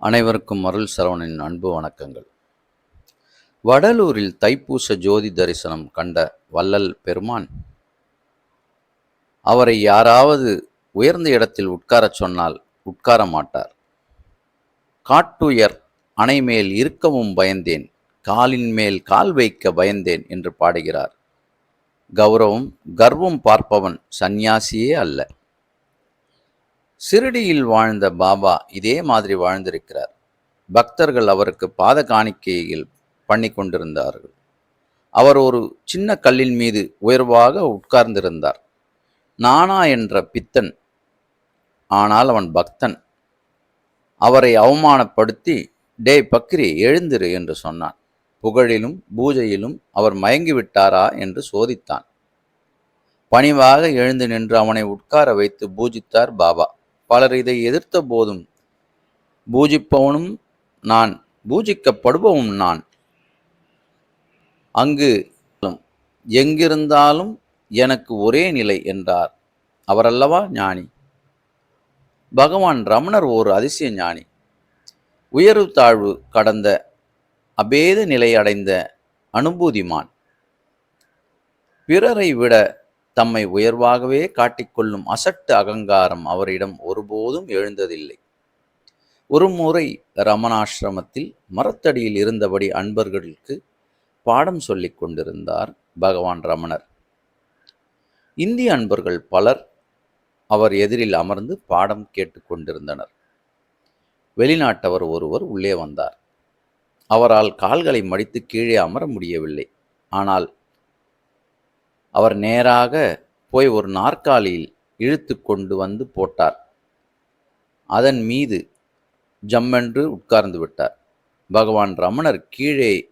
அனைவருக்கும் அருள் சரவணனின் அன்பு வணக்கங்கள். வடலூரில் தைப்பூச ஜோதி தரிசனம் கண்ட வள்ளல் பெருமான் அவரை யாராவது உயர்ந்த இடத்தில் உட்காரச் சொன்னால் உட்கார மாட்டார். காட்டுயர் அணை மேல் இருக்கவும் பயந்தேன் காலின் மேல் கால் வைக்க பயந்தேன் என்று பாடுகிறார். கௌரவம் கர்வம் பார்ப்பவன் சந்நியாசியே அல்ல. சிறுடியில் வாழ்ந்த பாபா இதே மாதிரி வாழ்ந்திருக்கிறார். பக்தர்கள் அவருக்கு பாத காணிக்கையில் பண்ணி கொண்டிருந்தார்கள். அவர் ஒரு சின்ன கல்லின் மீது உயர்வாக உட்கார்ந்திருந்தார். நானா என்ற பித்தன் ஆனால் அவன் பக்தன். அவரை அவமானப்படுத்தி டே பக்ரி எழுந்திரு என்று சொன்னான். புகழிலும் பூஜையிலும் அவர் மயங்கிவிட்டாரா என்று சோதித்தான். பணிவாக எழுந்து நின்று அவனை உட்கார வைத்து பூஜித்தார் பாபா. பலர் இதை எதிர்த்த போதும். பூஜிப்பவனும் நான் பூஜிக்கப்படுபவும் நான். அங்கு எங்கிருந்தாலும் எனக்கு ஒரே நிலை என்றார். அவரல்லவா? ஞானி. பகவான் ரமணர் ஒரு அதிசய ஞானி. உயர்வு தாழ்வு கடந்த அபேத நிலை அடைந்த அனுபூதிமான். பிறரை விட தம்மை உயர்வாகவே காட்டிக்கொள்ளும் அசட்டு அகங்காரம் அவரிடம் ஒருபோதும் எழுந்ததில்லை. ஒரு முறை ரமணாசிரமத்தில் மரத்தடியில் இருந்தபடி அன்பர்களுக்கு பாடம் சொல்லிக் கொண்டிருந்தார் பகவான் ரமணர். இந்திய அன்பர்கள் பலர் அவர் எதிரில் அமர்ந்து பாடம் கேட்டுக்கொண்டிருந்தனர் வெளிநாட்டவர் ஒருவர் உள்ளே வந்தார். அவரால் கால்களை மடித்து கீழே அமர முடியவில்லை. ஆனால் அவர் நேராக போய் ஒரு நாற்காலியில் இழுத்து கொண்டு வந்து போட்டார். அதன் மீது ஜம்மென்று உட்கார்ந்து விட்டார். பகவான் ரமணர் கீழே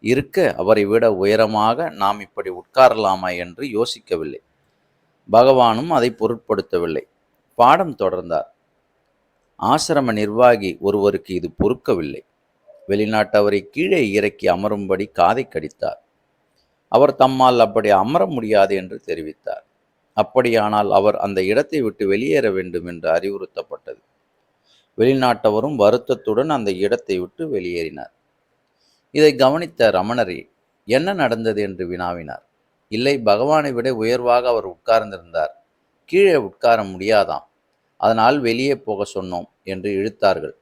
இருக்க அவரை விட உயரமாக நாம் இப்படி உட்காரலாமா என்று யோசிக்கவில்லை. பகவானும் அதை பொருட்படுத்தவில்லை. பாடம் தொடர்ந்தார். ஆசிரம நிர்வாகி ஒருவருக்கு இது பொறுக்கவில்லை. வெளிநாட்டவரை கீழே இறக்கி அமரும்படி காதை கடித்தார். அவர் தம்மால் அப்படி அமர முடியாது என்று தெரிவித்தார். அப்படியானால் அவர் அந்த இடத்தை விட்டு வெளியேற வேண்டும் என்று அறிவுறுத்தப்பட்டது. வெளிநாட்டவரும் வருத்தத்துடன் அந்த இடத்தை விட்டு வெளியேறினார். இதை கவனித்த ரமணரே என்ன நடந்தது என்று வினாவினார். இல்லை பகவானை விட உயர்வாக அவர் உட்கார்ந்திருந்தார். கீழே உட்கார முடியாதாம். அதனால் வெளியே போக சொன்னோம் என்று இழுத்தார்கள்.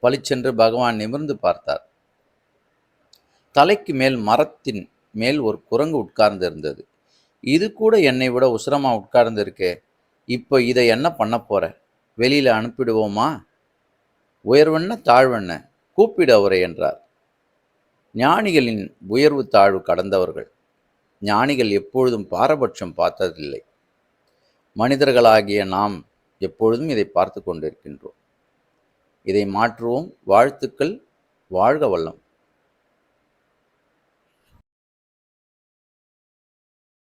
பளிச்சென்று பகவான் நிமிர்ந்து பார்த்தார். தலைக்கு மேல் மரத்தின் மேல் ஒரு குரங்கு உட்கார்ந்து இருந்தது இது கூட என்னை விட உசரமாக உட்கார்ந்து இருக்கே இப்போ இதை என்ன பண்ண போற? வெளியில் அனுப்பிடுவோமா? உயர்வென்ன தாழ்வென்ன? கூப்பிடு அவரை என்றார். ஞானிகளின் உயர்வு தாழ்வு கடந்தவர்கள். ஞானிகள் எப்பொழுதும் பாரபட்சம் பார்த்ததில்லை. மனிதர்களாகிய நாம் எப்பொழுதும் இதை பார்த்து கொண்டிருக்கின்றோம். இதை மாற்றுவோம் வாழ்த்துக்கள் வாழ்க வல்லம்.